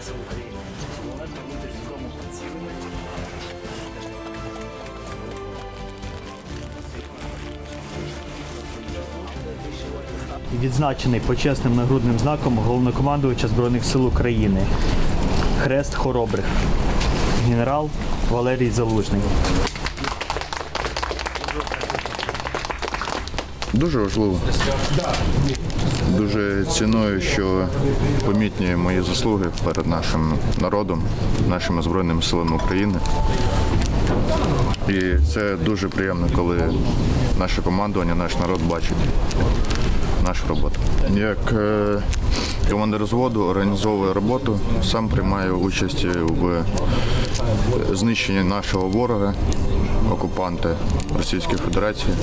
Збройних сил України. буде свідомо цілими. Відзначений почесним нагрудним знаком головнокомандувача Збройних сил України. Хрест хоробрих. Генерал Валерій Залужний. Дуже важливо. Дуже ціную, що помітні мої заслуги перед нашим народом, нашими Збройними силами України. І це дуже приємно, коли наше командування, наш народ бачить нашу роботу. Як е, командир зводу організовую роботу, сам приймаю участь в знищенні нашого ворога, окупанта Російської Федерації.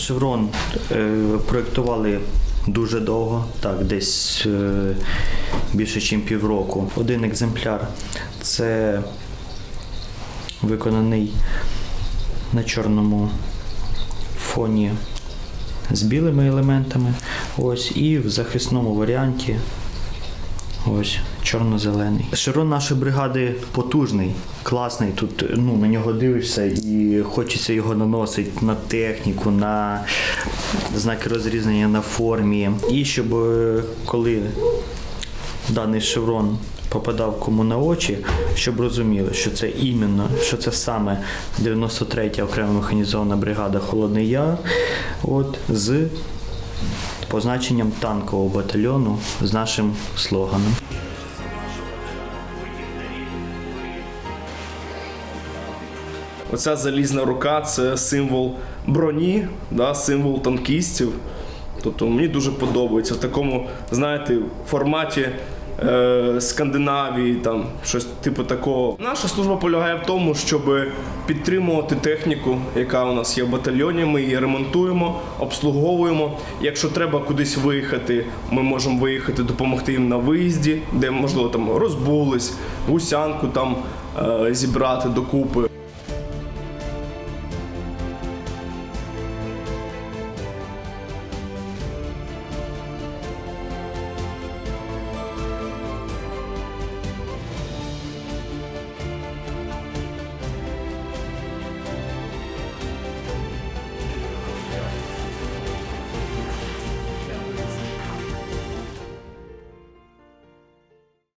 Шеврон е, проєктували дуже довго, так, десь е, більше, ніж півроку. Один екземпляр це виконаний на чорному фоні з білими елементами. Ось, і в захисному варіанті Ось, чорно-зелений. Широн нашої бригади потужний, класний. Тут ну, на нього дивишся і хочеться його наносити на техніку, на знаки розрізнення на формі. І щоб е, коли даний шеврон попадав кому на очі, щоб розуміли, що це іменно, що це саме 93-я окрема механізована бригада Холодний Яр. От, з позначенням танкового батальйону з нашим слоганом. Оця залізна рука це символ броні, да, символ танкістів. Тобто мені дуже подобається в такому, знаєте, форматі е, Скандинавії, там щось типу такого. Наша служба полягає в тому, щоб підтримувати техніку, яка у нас є в батальйоні. Ми її ремонтуємо, обслуговуємо. Якщо треба кудись виїхати, ми можемо виїхати, допомогти їм на виїзді, де можливо там розбулись, гусянку там е, зібрати докупи.